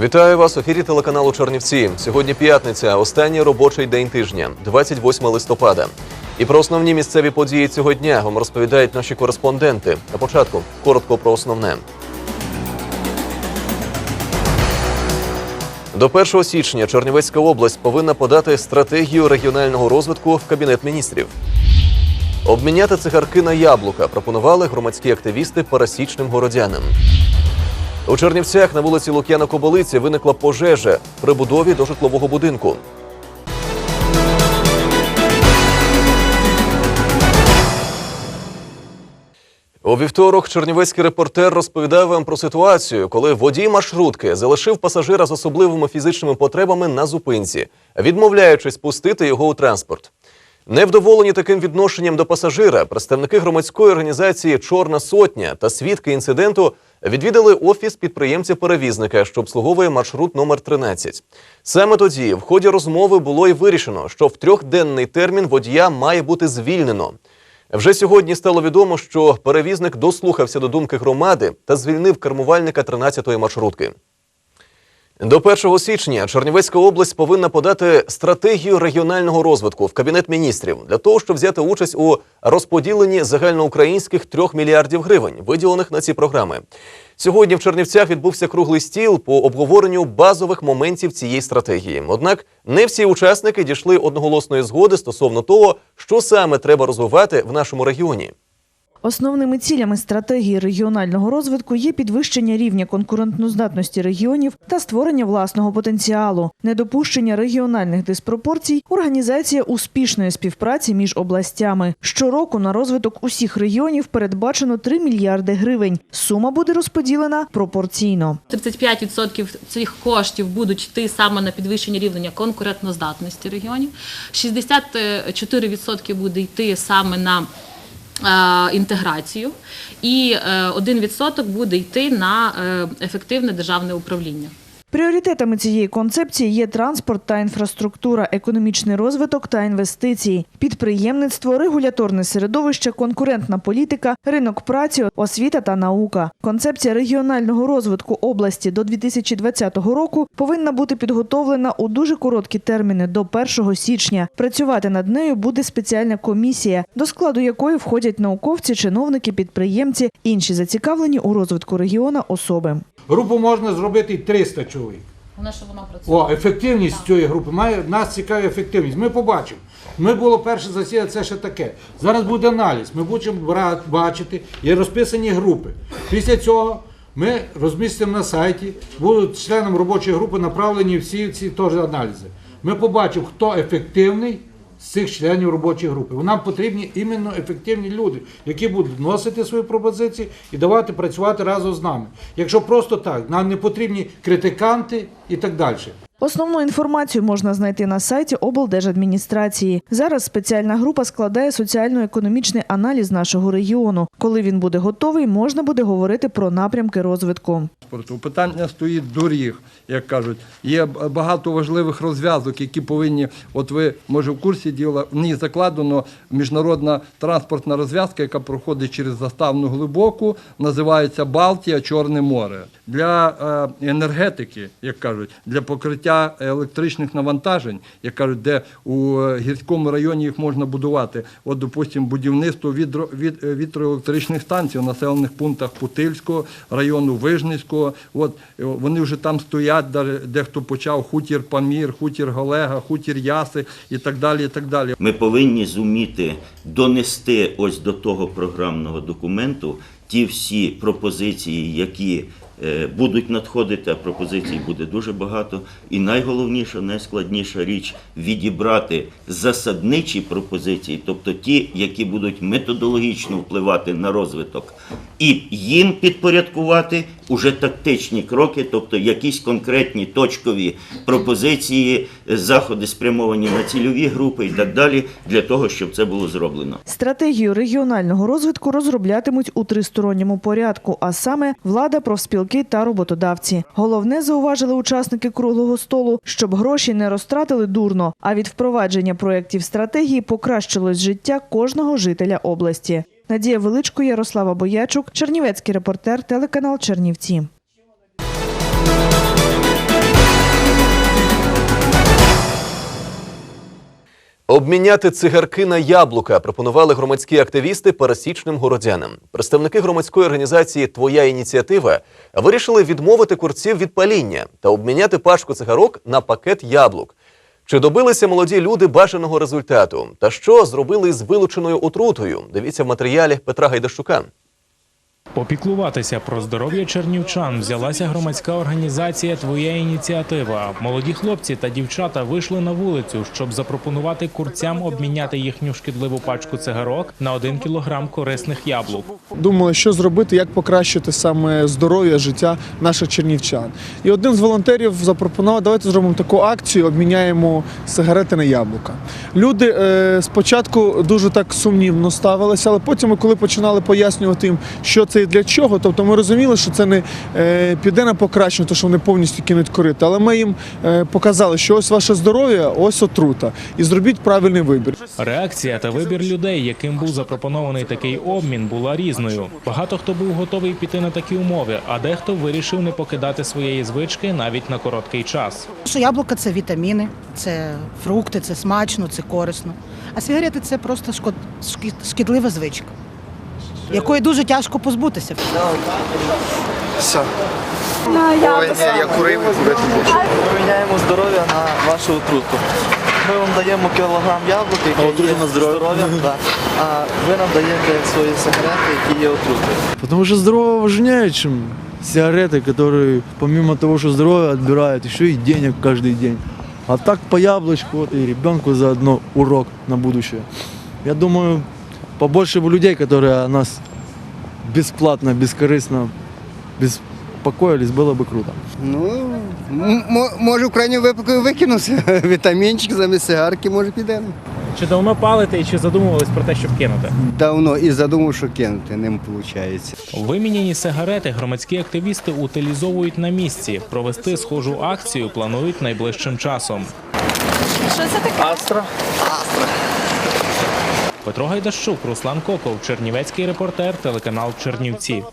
Вітаю вас у ефірі телеканалу Чернівці. Сьогодні п'ятниця, останній робочий день тижня, 28 листопада. І про основні місцеві події цього дня вам розповідають наші кореспонденти. На початку коротко про основне. До 1 січня Чернівецька область повинна подати стратегію регіонального розвитку в Кабінет міністрів. Обміняти цигарки на яблука пропонували громадські активісти пересічним городянам. У Чернівцях на вулиці Лук'яна Кобилиці виникла пожежа при будові до житлового будинку. У вівторок чернівецький репортер розповідав вам про ситуацію, коли водій маршрутки залишив пасажира з особливими фізичними потребами на зупинці, відмовляючись пустити його у транспорт. Невдоволені таким відношенням до пасажира, представники громадської організації Чорна сотня та свідки інциденту відвідали офіс підприємця-перевізника, що обслуговує маршрут номер 13. Саме тоді, в ході розмови, було й вирішено, що в трьохденний термін водія має бути звільнено. Вже сьогодні стало відомо, що перевізник дослухався до думки громади та звільнив кермувальника 13-ї маршрутки. До 1 січня Чернівецька область повинна подати стратегію регіонального розвитку в кабінет міністрів для того, щоб взяти участь у розподіленні загальноукраїнських 3 мільярдів гривень, виділених на ці програми. Сьогодні в Чернівцях відбувся круглий стіл по обговоренню базових моментів цієї стратегії. Однак не всі учасники дійшли одноголосної згоди стосовно того, що саме треба розвивати в нашому регіоні. Основними цілями стратегії регіонального розвитку є підвищення рівня конкурентноздатності регіонів та створення власного потенціалу, недопущення регіональних диспропорцій, організація успішної співпраці між областями. Щороку на розвиток усіх регіонів передбачено 3 мільярди гривень. сума буде розподілена пропорційно. 35% цих коштів будуть йти саме на підвищення рівня конкурентноздатності регіонів. 64% буде йти саме на інтеграцію, і е, 1% буде йти на е, ефективне державне управління. Пріоритетами цієї концепції є транспорт та інфраструктура, економічний розвиток та інвестиції, підприємництво, регуляторне середовище, конкурентна політика, ринок праці, освіта та наука. Концепція регіонального розвитку області до 2020 року повинна бути підготовлена у дуже короткі терміни до 1 січня. Працювати над нею буде спеціальна комісія, до складу якої входять науковці, чиновники, підприємці, інші зацікавлені у розвитку регіона особи. Групу можна зробити і 300 чоловік. Вона що вона працює. О, ефективність цієї групи має нас цікавить ефективність. Ми побачимо. Ми було перше засідання, це ще таке. Зараз буде аналіз. Ми будемо бачити, є розписані групи. Після цього ми розмістимо на сайті, будуть членом робочої групи направлені всі ці теж аналізи. Ми побачимо, хто ефективний з цих членів робочої групи. Нам потрібні іменно ефективні люди, які будуть вносити свої пропозиції і давати працювати разом з нами. Якщо просто так, нам не потрібні критиканти і так далі. Основну інформацію можна знайти на сайті облдержадміністрації. Зараз спеціальна група складає соціально-економічний аналіз нашого регіону. Коли він буде готовий, можна буде говорити про напрямки розвитку. Питання стоїть доріг, як кажуть. Є багато важливих розв'язок, які повинні, от ви може в курсі діла, в ній закладено міжнародна транспортна розв'язка, яка проходить через заставну глибоку, називається Балтія, Чорне море. Для е, енергетики, як кажуть, для покриття електричних навантажень, як кажуть, де у е, гірському районі їх можна будувати. От, допустимо, будівництво е, вітроелектричних станцій у населених пунктах Путильського району, Вижницького. От е, вони вже там стоять, дехто почав хутір Памір, хутір Голега, хутір Яси і так далі. І так далі. Ми повинні зуміти донести ось до того програмного документу ті всі пропозиції, які будуть надходити, а пропозицій буде дуже багато. І найголовніша, найскладніша річ відібрати засадничі пропозиції, тобто ті, які будуть методологічно впливати на розвиток, і їм підпорядкувати уже тактичні кроки, тобто якісь конкретні точкові пропозиції, е, заходи спрямовані на цільові групи і так далі, для того, щоб це було зроблено. Стратегію регіонального розвитку розроблятимуть у тристоронньому порядку, а саме влада, профспілки та роботодавці. Головне зауважили учасники круглого столу, щоб гроші не розтратили дурно, а від впровадження проєктів стратегії покращилось життя кожного жителя області. Надія Величко, Ярослава Боячук, Чернівецький репортер, телеканал Чернівці. Обміняти цигарки на яблука пропонували громадські активісти пересічним городянам. Представники громадської організації Твоя ініціатива вирішили відмовити курців від паління та обміняти пачку цигарок на пакет яблук. Чи добилися молоді люди бажаного результату? Та що зробили з вилученою отрутою? Дивіться в матеріалі Петра Гайдащука. Попіклуватися про здоров'я чернівчан взялася громадська організація Твоя ініціатива. Молоді хлопці та дівчата вийшли на вулицю, щоб запропонувати курцям обміняти їхню шкідливу пачку цигарок на один кілограм корисних яблук. думали, що зробити, як покращити саме здоров'я життя наших чернівчан. І один з волонтерів запропонував, давайте зробимо таку акцію, обміняємо сигарети на яблука. Люди е, спочатку дуже так сумнівно ставилися, але потім, коли починали пояснювати їм, що це і для чого, тобто ми розуміли, що це не е, піде на покращення, то що вони повністю кинуть корити, але ми їм е, показали, що ось ваше здоров'я, ось отрута, і зробіть правильний вибір. Реакція та вибір людей, яким був запропонований такий обмін, була різною. Багато хто був готовий піти на такі умови, а дехто вирішив не покидати своєї звички навіть на короткий час. Що яблука це вітаміни, це фрукти, це смачно, це корисно. А сигарети це просто шкідлива звичка, якої дуже тяжко позбутися. Все. Ой, ні, я курив, курити більше. Ми міняємо здоров'я на вашу отруту. Ми вам даємо кілограм яблук, які є на здоров'я, да. а ви нам даєте свої сигарети, які є отрутою. Потому что здорово важнее, чем сигареты, которые помимо того, что здоровье отбирают, еще и денег каждый день. А так по яблочку вот, и ребенку заодно урок на будущее. Я думаю, побольше бы людей, которые о нас бесплатно, бескорыстно беспокоились, было бы круто. Ну, м- м- може в крайньому випадку викинувся. Вітамінчик замість сигарки, може підемо. Чи давно палите і чи задумувались про те, щоб кинути? Давно і задумав, що кинути, ним виходить. Виміняні сигарети громадські активісти утилізовують на місці. Провести схожу акцію планують найближчим часом. Астра. Петро Гайдащук, Руслан Коков, Чернівецький репортер, телеканал Чернівці.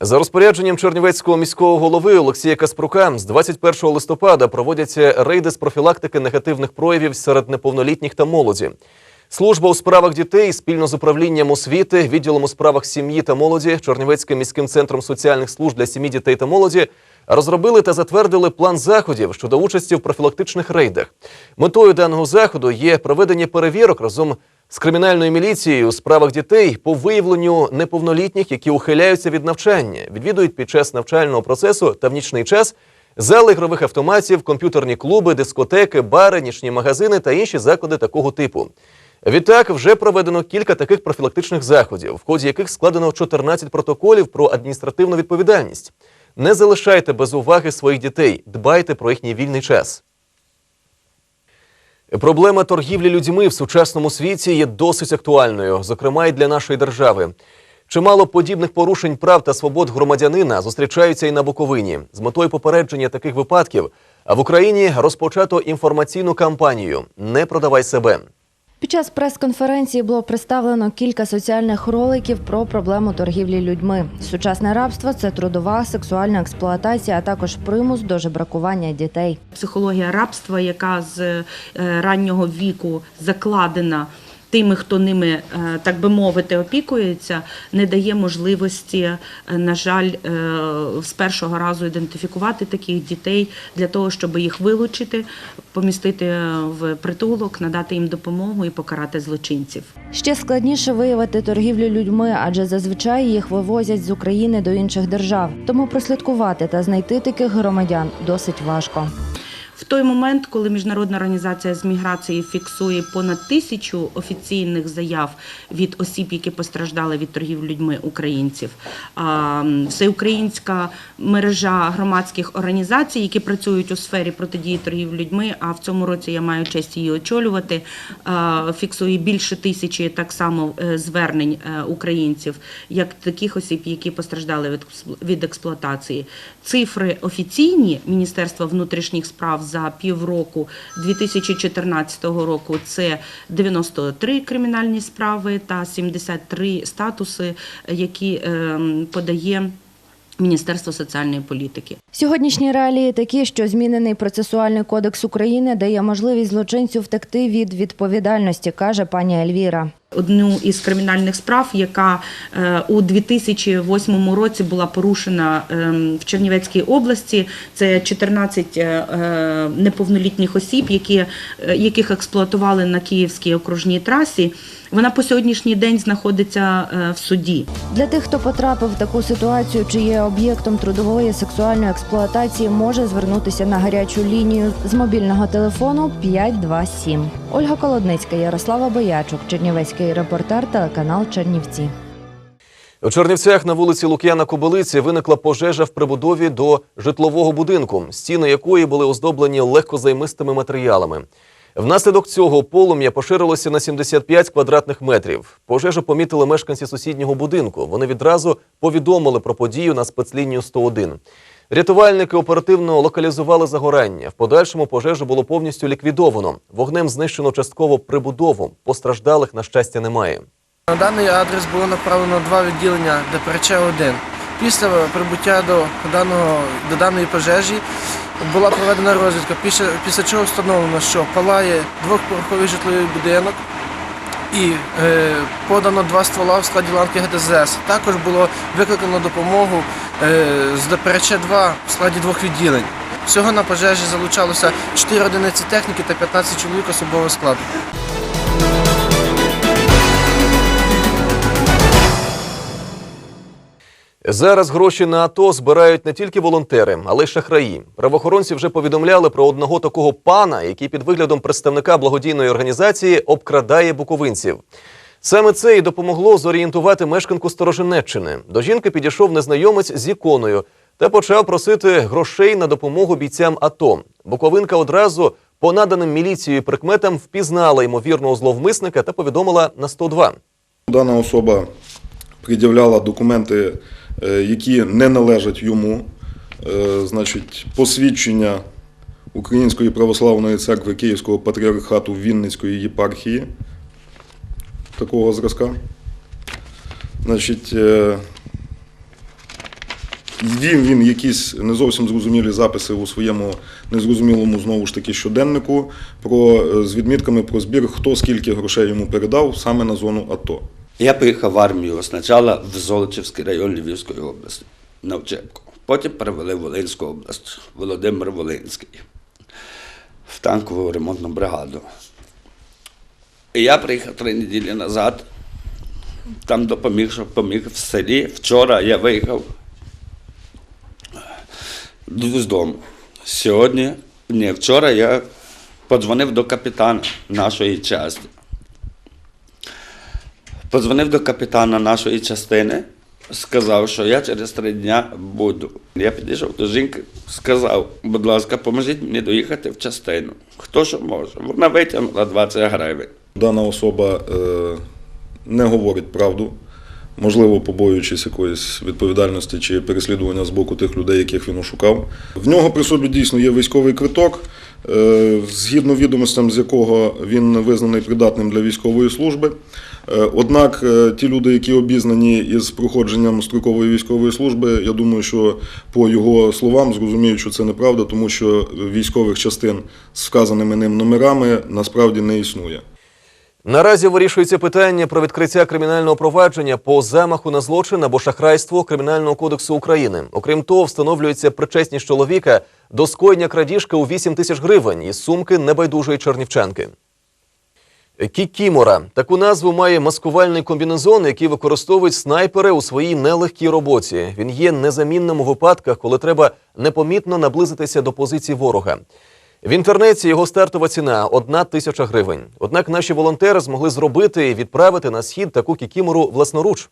За розпорядженням Чернівецького міського голови Олексія Каспрука з 21 листопада проводяться рейди з профілактики негативних проявів серед неповнолітніх та молоді. Служба у справах дітей спільно з управлінням освіти, відділом у справах сім'ї та молоді, Чернівецьким міським центром соціальних служб для сім'ї, дітей та молоді розробили та затвердили план заходів щодо участі в профілактичних рейдах. Метою даного заходу є проведення перевірок разом з кримінальною міліцією у справах дітей по виявленню неповнолітніх, які ухиляються від навчання, відвідують під час навчального процесу та в нічний час зали ігрових автоматів, комп'ютерні клуби, дискотеки, бари, нічні магазини та інші заклади такого типу. Відтак вже проведено кілька таких профілактичних заходів, в ході яких складено 14 протоколів про адміністративну відповідальність. Не залишайте без уваги своїх дітей, дбайте про їхній вільний час. Проблема торгівлі людьми в сучасному світі є досить актуальною, зокрема і для нашої держави. Чимало подібних порушень прав та свобод громадянина зустрічаються і на Буковині. З метою попередження таких випадків в Україні розпочато інформаційну кампанію Не продавай себе. Під час прес-конференції було представлено кілька соціальних роликів про проблему торгівлі людьми. Сучасне рабство це трудова сексуальна експлуатація, а також примус до жебракування дітей. психологія рабства, яка з е, раннього віку закладена тими, хто ними, е, так би мовити, опікується, не дає можливості, е, на жаль, е, з першого разу ідентифікувати таких дітей для того, щоб їх вилучити, помістити в притулок, надати їм допомогу і покарати злочинців. Ще складніше виявити торгівлю людьми, адже зазвичай їх вивозять з України до інших держав. Тому прослідкувати та знайти таких громадян досить важко. В той момент, коли Міжнародна організація з міграції фіксує понад тисячу офіційних заяв від осіб, які постраждали від торгів людьми українців, всеукраїнська мережа громадських організацій, які працюють у сфері протидії торгів людьми. А в цьому році я маю честь її очолювати. Фіксує більше тисячі так само е, звернень е, українців, як таких осіб, які постраждали від експлуатації. Цифри офіційні Міністерства внутрішніх справ за півроку 2014 року це 93 кримінальні справи та 73 статуси, які ем, подає Міністерства соціальної політики. Сьогоднішні реалії такі, що змінений процесуальний кодекс України дає можливість злочинцю втекти від відповідальності, каже пані Ельвіра. Одну із кримінальних справ, яка е, у 2008 році була порушена ем, в Чернівецькій області. Це 14 е, е, неповнолітніх осіб, які, яких експлуатували на Київській окружній трасі. Вона по сьогоднішній день знаходиться в суді. Для тих, хто потрапив в таку ситуацію, чи є об'єктом трудової сексуальної експлуатації, може звернутися на гарячу лінію з мобільного телефону 527. Ольга Колодницька, Ярослава Боячук, Чернівецький репортер, телеканал Чернівці. У Чернівцях на вулиці Лук'яна Кобилиці виникла пожежа в прибудові до житлового будинку, стіни якої були оздоблені легкозаймистими матеріалами. Внаслідок цього полум'я поширилося на 75 квадратних метрів. Пожежу помітили мешканці сусіднього будинку. Вони відразу повідомили про подію на спецлінію 101. Рятувальники оперативно локалізували загорання. В подальшому пожежу було повністю ліквідовано. Вогнем знищено частково прибудову. Постраждалих, на щастя, немає. На даний адрес було направлено два відділення ДПРЧ 1 Після прибуття до, даного, до даної пожежі була проведена розвідка, після, після чого встановлено, що палає двохповерховий житловий будинок і е, подано два ствола в складі ланки ГДЗС. Також було викликано допомогу з ДПРЧ 2 в складі двох відділень. Всього на пожежі залучалося 4 одиниці техніки та 15 чоловік особового складу. Зараз гроші на АТО збирають не тільки волонтери, але й шахраї. Правоохоронці вже повідомляли про одного такого пана, який під виглядом представника благодійної організації обкрадає буковинців. Саме це і допомогло зорієнтувати мешканку Сторожинеччини. До жінки підійшов незнайомець з іконою та почав просити грошей на допомогу бійцям АТО. Буковинка одразу по наданим міліцією прикметам впізнала ймовірного зловмисника та повідомила на 102. Дана особа пред'являла документи, е, які не належать йому, Е, значить, посвідчення Української православної церкви Київського патріархату Вінницької єпархії такого зразка. Значить, е, Вів він якісь не зовсім зрозумілі записи у своєму незрозумілому знову ж таки щоденнику про, е, з відмітками про збір, хто скільки грошей йому передав саме на зону АТО. Я приїхав в армію спочатку в Золочівський район Львівської області на Вчепку. Потім перевели в Волинську область, Володимир Волинський, в танкову ремонтну бригаду. І я приїхав три неділі назад, там допоміг, що поміг в селі. Вчора я виїхав з дому. Сьогодні, ні, вчора я подзвонив до капітана нашої частини. Подзвонив до капітана нашої частини, сказав, що я через три дня буду. Я підійшов до жінки, сказав, будь ласка, поможіть мені доїхати в частину. Хто що може? Вона витягнула 20 гривень. Дана особа е, не говорить правду, можливо, побоюючись якоїсь відповідальності чи переслідування з боку тих людей, яких він ошукав. В нього при собі дійсно є військовий квиток, е, згідно відомостям, з якого він визнаний придатним для військової служби. Е, Однак ті люди, які обізнані із проходженням строкової військової служби, я думаю, що по його словам зрозуміють, що це неправда, тому що військових частин з вказаними ним номерами насправді не існує. Наразі вирішується питання про відкриття кримінального провадження по замаху на злочин або шахрайство Кримінального кодексу України. Окрім того, встановлюється причесність чоловіка до скоєння крадіжки у 8 тисяч гривень із сумки небайдужої чернівчанки. Кікімора таку назву має маскувальний комбінезон, який використовують снайпери у своїй нелегкій роботі. Він є незамінним у випадках, коли треба непомітно наблизитися до позиції ворога. В інтернеті його стартова ціна одна тисяча гривень. Однак наші волонтери змогли зробити і відправити на схід таку кікімору власноруч.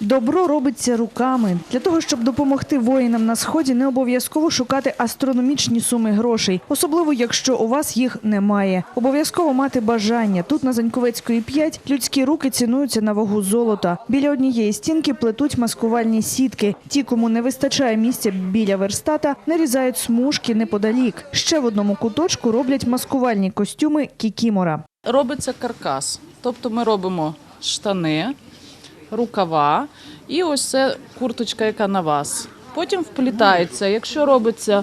Добро робиться руками. Для того, щоб допомогти воїнам на сході, не обов'язково шукати астрономічні суми грошей, особливо якщо у вас їх немає. Обов'язково мати бажання. Тут на Заньковецької 5 людські руки цінуються на вагу золота. Біля однієї стінки плетуть маскувальні сітки. Ті, кому не вистачає місця біля верстата, нарізають смужки неподалік. Ще в одному куточку роблять маскувальні костюми кікімора. Робиться каркас. Тобто ми робимо штани, рукава І ось це курточка, яка на вас. Потім вплітається. Якщо робиться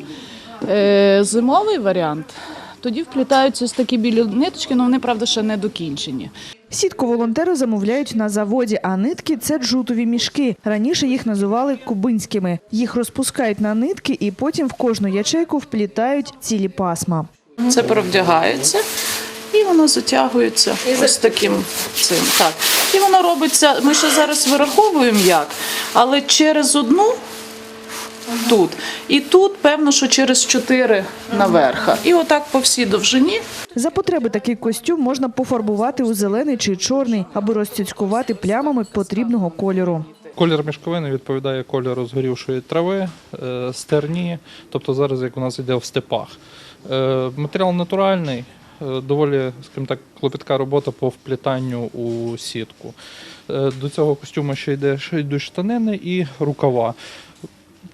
е, зимовий варіант, тоді вплітаються ось такі білі ниточки, але вони, правда, ще не докінчені. Сітку волонтери замовляють на заводі, а нитки це джутові мішки. Раніше їх називали кубинськими. Їх розпускають на нитки і потім в кожну ячейку вплітають цілі пасма. Це провдягається і воно затягується ось таким цим. Так. І воно робиться, ми ще зараз вираховуємо як, але через одну тут. І тут, певно, що через чотири наверха. І отак по всій довжині. За потреби такий костюм можна пофарбувати у зелений чи чорний, аби розцюцькувати плямами потрібного кольору. Колір мішковини відповідає кольору згорівшої трави, е, стерні, тобто зараз як у нас йде в степах. Е, Матеріал натуральний, доволі, скажімо так, клопітка робота по вплітанню у сітку. Е, До цього костюму ще йде ще йдуть штанини і рукава.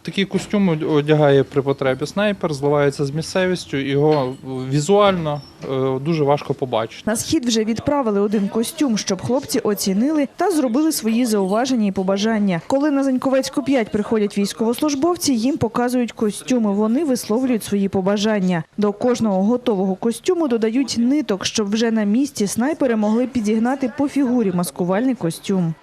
Такий костюм одягає при потребі снайпер, зливається з місцевістю, його візуально е, дуже важко побачити. На схід вже відправили один костюм, щоб хлопці оцінили та зробили свої зауваження і побажання. Коли на Заньковецьку 5 приходять військовослужбовці, їм показують костюми. Вони висловлюють свої побажання. До кожного готового костюму додають ниток, щоб вже на місці снайпери могли підігнати по фігурі маскувальний костюм.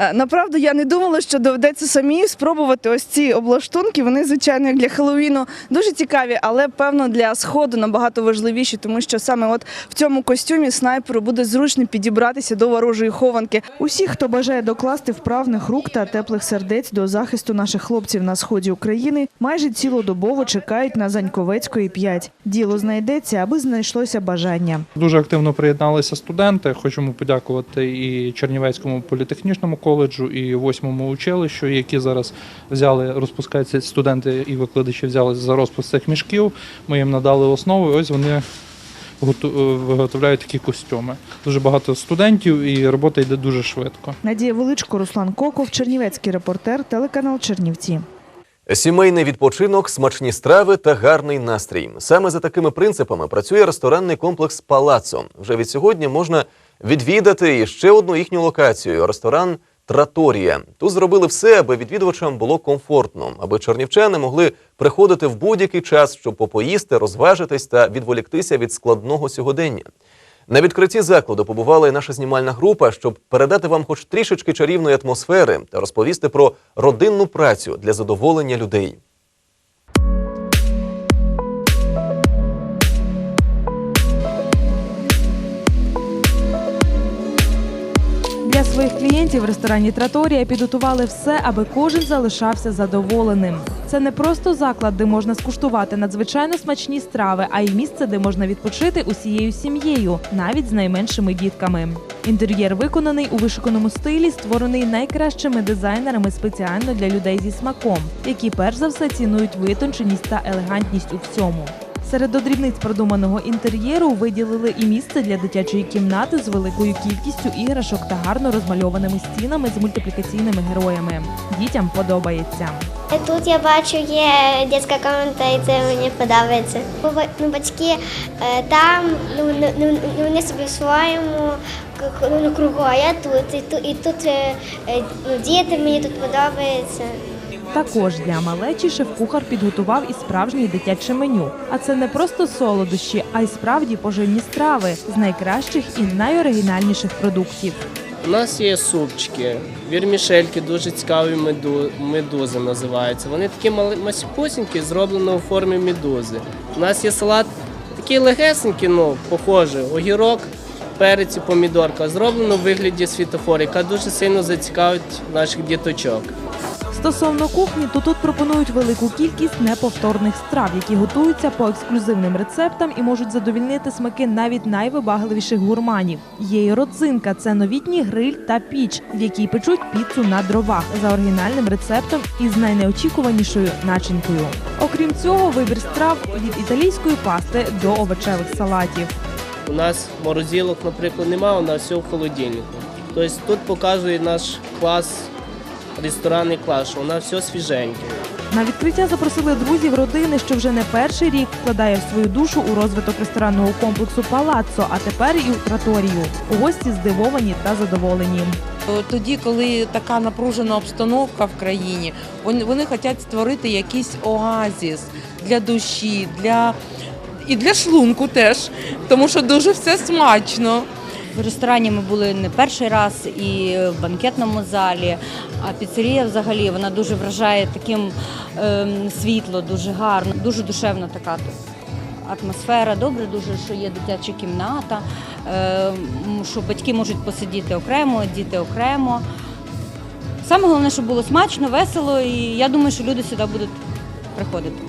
Е, Направду я не думала, що доведеться самі спробувати ось ці облаштунки. Вони, звичайно, як для Хеллоуіну дуже цікаві, але певно для сходу набагато важливіші, тому що саме от в цьому костюмі снайперу буде зручно підібратися до ворожої хованки. Усі, хто бажає докласти вправних рук та теплих сердець до захисту наших хлопців на сході України, майже цілодобово чекають на Заньковецької 5. Діло знайдеться, аби знайшлося бажання. Дуже активно приєдналися студенти. Хочемо подякувати і Чернівецькому політехнічному коледжу, і восьмому училищу, які зараз взяли, розпускаються студенти і викладачі взяли за розпуск цих мішків. Ми їм надали основу. і Ось вони е, виготовляють такі костюми. Дуже багато студентів, і робота йде дуже швидко. Надія Величко, Руслан Коков, Чернівецький репортер, телеканал Чернівці. Сімейний відпочинок, смачні страви та гарний настрій. Саме за такими принципами працює ресторанний комплекс Палацо. Вже від сьогодні можна відвідати і ще одну їхню локацію ресторан Траторія. Тут зробили все, аби відвідувачам було комфортно, аби чернівчани могли приходити в будь-який час, щоб попоїсти, розважитись та відволіктися від складного сьогодення. На відкритті закладу побувала і наша знімальна група, щоб передати вам хоч трішечки чарівної атмосфери та розповісти про родинну працю для задоволення людей. Своїх клієнтів в ресторані Траторія підготували все, аби кожен залишався задоволеним. Це не просто заклад, де можна скуштувати надзвичайно смачні страви, а й місце, де можна відпочити усією сім'єю, навіть з найменшими дітками. Інтер'єр виконаний у вишуканому стилі, створений найкращими дизайнерами спеціально для людей зі смаком, які перш за все цінують витонченість та елегантність у всьому. Серед дрібниць продуманого інтер'єру виділили і місце для дитячої кімнати з великою кількістю іграшок та гарно розмальованими стінами з мультиплікаційними героями. Дітям подобається. Тут я бачу є дитяча комната, і це мені подобається. Ну, батьки е, там, ну, ну, ну, ну, вони собі в своєму ну, кругу, а я тут. І, тут, і тут е, е, ну, діти мені тут подобаються. Також для малечі шеф-кухар підготував і справжнє дитяче меню. А це не просто солодощі, а й справді поживні страви з найкращих і найоригінальніших продуктів. У нас є супчики, вірмішельки, дуже цікаві меду, медузи називаються. Вони такі масіпусінькі, зроблені у формі медузи. У нас є салат такий легесенький, ну, похожий, огірок, перець і помідорка, зроблено у вигляді світофора, яка дуже сильно зацікавить наших діточок. Стосовно кухні, то тут пропонують велику кількість неповторних страв, які готуються по ексклюзивним рецептам і можуть задовільнити смаки навіть найвибагливіших гурманів. Є й родзинка це новітній гриль та піч, в якій печуть піцу на дровах за оригінальним рецептом із найнеочікуванішою начинкою. Окрім цього, вибір страв від італійської пасти до овочевих салатів. У нас морозилок, наприклад, немає, у нас все в холодильнику. Тобто тут показує наш клас, ресторанний клас, що у нас все свіженьке. На відкриття запросили друзів родини, що вже не перший рік вкладає в свою душу у розвиток ресторанного комплексу Палаццо, а тепер і у траторію. Гості здивовані та задоволені. Тоді, коли така напружена обстановка в країні, вони, вони хочуть створити якийсь оазіс для душі, для і для шлунку теж, тому що дуже все смачно. В ресторані ми були не перший раз і в банкетному залі. А піцерія взагалі вона дуже вражає таким ем, світло, дуже гарно, дуже душевна така атмосфера. Добре, дуже, що є дитяча кімната, ем, що батьки можуть посидіти окремо, діти окремо. Саме головне, щоб було смачно, весело, і я думаю, що люди сюди будуть приходити.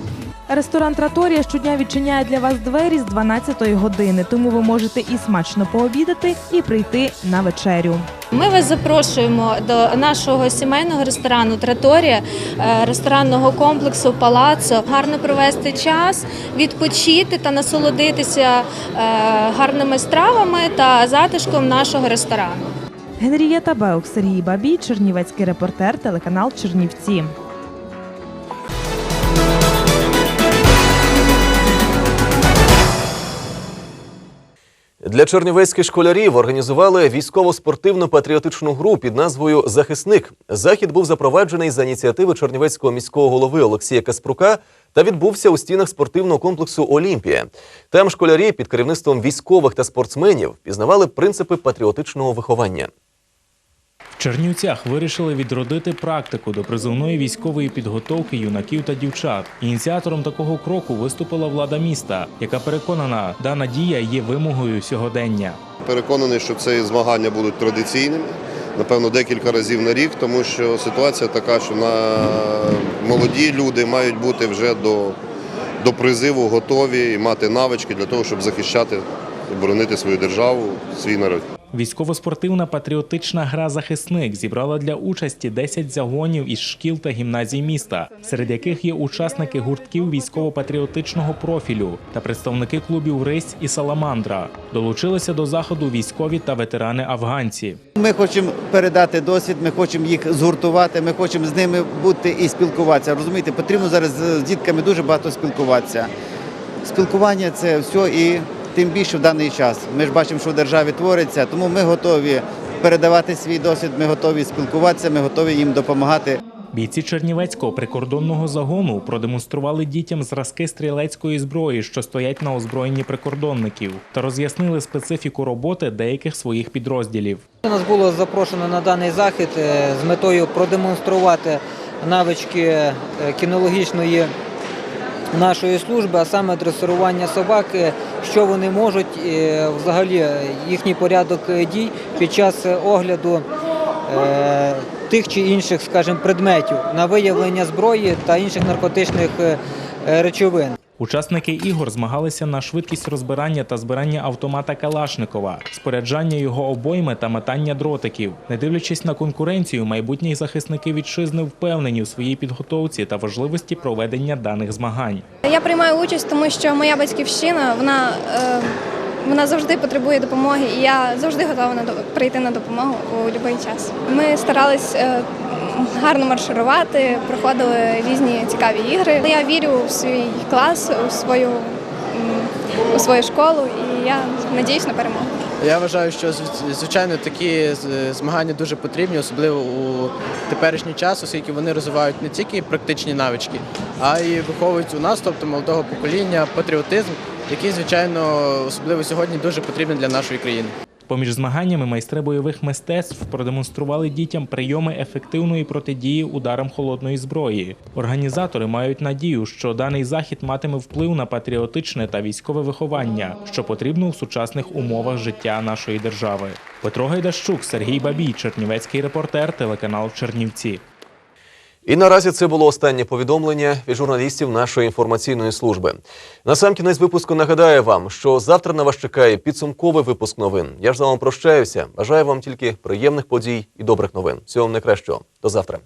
Ресторан Траторія щодня відчиняє для вас двері з 12-ї години, тому ви можете і смачно пообідати, і прийти на вечерю. Ми вас запрошуємо до нашого сімейного ресторану Траторія, е, ресторанного комплексу Палацо. Гарно провести час, відпочити та насолодитися е, гарними стравами та затишком нашого ресторану. Генрієта Беук, Сергій Бабій, Чернівецький репортер, телеканал Чернівці. Для чернівецьких школярів організували військово-спортивну патріотичну гру під назвою Захисник. Захід був запроваджений за ініціативи Чернівецького міського голови Олексія Каспрука та відбувся у стінах спортивного комплексу Олімпія. Там школярі під керівництвом військових та спортсменів пізнавали принципи патріотичного виховання. Чернівцях вирішили відродити практику до призовної військової підготовки юнаків та дівчат. Ініціатором такого кроку виступила влада міста, яка переконана, дана дія є вимогою сьогодення. Переконаний, що ці змагання будуть традиційними, напевно, декілька разів на рік, тому що ситуація така, що на молоді люди мають бути вже до, до призиву готові і мати навички для того, щоб захищати і боронити свою державу, свій народ. Військово-спортивна патріотична гра Захисник зібрала для участі 10 загонів із шкіл та гімназій міста, серед яких є учасники гуртків військово-патріотичного профілю та представники клубів Рись і Саламандра. Долучилися до заходу військові та ветерани афганці. Ми хочемо передати досвід, ми хочемо їх згуртувати, ми хочемо з ними бути і спілкуватися. Розумієте, потрібно зараз з дітками дуже багато спілкуватися. Спілкування це все і тим більше в даний час. Ми ж бачимо, що в державі твориться, тому ми готові передавати свій досвід, ми готові спілкуватися, ми готові їм допомагати. Бійці Чернівецького прикордонного загону продемонстрували дітям зразки стрілецької зброї, що стоять на озброєнні прикордонників, та роз'яснили специфіку роботи деяких своїх підрозділів. Нас було запрошено на даний захід е, з метою продемонструвати навички е, кінологічної нашої служби, а саме дресирування собаки, що вони можуть, е, взагалі їхній порядок дій під час огляду е, тих чи інших, скажімо, предметів на виявлення зброї та інших наркотичних е, речовин. Учасники ігор змагалися на швидкість розбирання та збирання автомата Калашникова, споряджання його обойми та метання дротиків. Не дивлячись на конкуренцію, майбутні захисники вітчизни впевнені у своїй підготовці та важливості проведення даних змагань. Я приймаю участь, тому що моя батьківщина вона, е, вона завжди потребує допомоги, і я завжди готова прийти на допомогу у будь-який час. Ми старались е, гарно марширувати, проходили різні цікаві ігри. Я вірю в свій клас, у свою, у свою школу, і я надіюсь на перемогу. Я вважаю, що звичайно такі змагання дуже потрібні, особливо у теперішній час, оскільки вони розвивають не тільки практичні навички, а й виховують у нас, тобто молодого покоління, патріотизм, який, звичайно, особливо сьогодні дуже потрібен для нашої країни. Поміж змаганнями майстри бойових мистецтв продемонстрували дітям прийоми ефективної протидії ударам холодної зброї. Організатори мають надію, що даний захід матиме вплив на патріотичне та військове виховання, що потрібно у сучасних умовах життя нашої держави. Петро Гайдащук, Сергій Бабій, Чернівецький репортер, телеканал Чернівці. І наразі це було останнє повідомлення від журналістів нашої інформаційної служби. На сам кінець випуску нагадаю вам, що завтра на вас чекає підсумковий випуск новин. Я ж з вами прощаюся. Бажаю вам тільки приємних подій і добрих новин. Всього вам найкращого. До завтра.